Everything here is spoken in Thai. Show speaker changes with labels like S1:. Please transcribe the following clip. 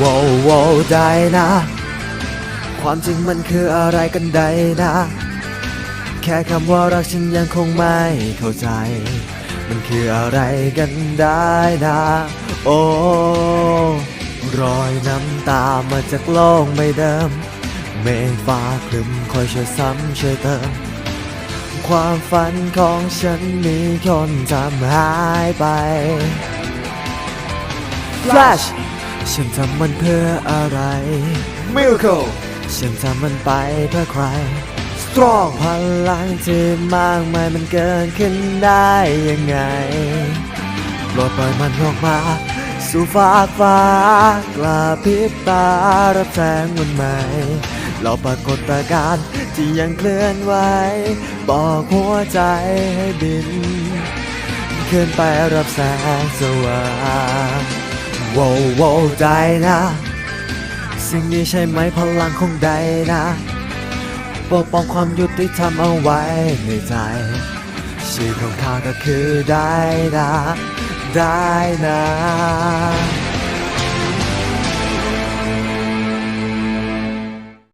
S1: ว้าวว้าวได้นะ ความจริงมันคืออะไรกันได้นะ แค่คำว่ารักฉันยังคงไม่เข้าใจ มันคืออะไรกันได้นะ โอ้รอยน้ำตามาจากโลกไม่เดิม เมฆฟ้าคลึมคอยช่วยซ้ำช่วยเติม ความฝันของฉันมีคนทำหายไป Flash ฉันทำมันเพื่ออะไร Miracle ฉันทำมันไปเพื่อใคร Strong พลังที่มากมายมันเกินขึ้นได้ยังไงโปรดปล่อยมันออกมา สู่ฟ้ากฟ้ากลาพริบตารับแสงวันใหม่เราปรากฏการณ์ที่ยังเคลื่อนไหวบอกหัวใจให้บิน ขึ้นไปรับแสงสว่าง โววโว้วใจนะสิ่งนี้ใช่ไหมพลังของใดนะปกป้องความยุติธรรมเอาไว้ในใจชื่อของข้าก็คือได้นะได้นะ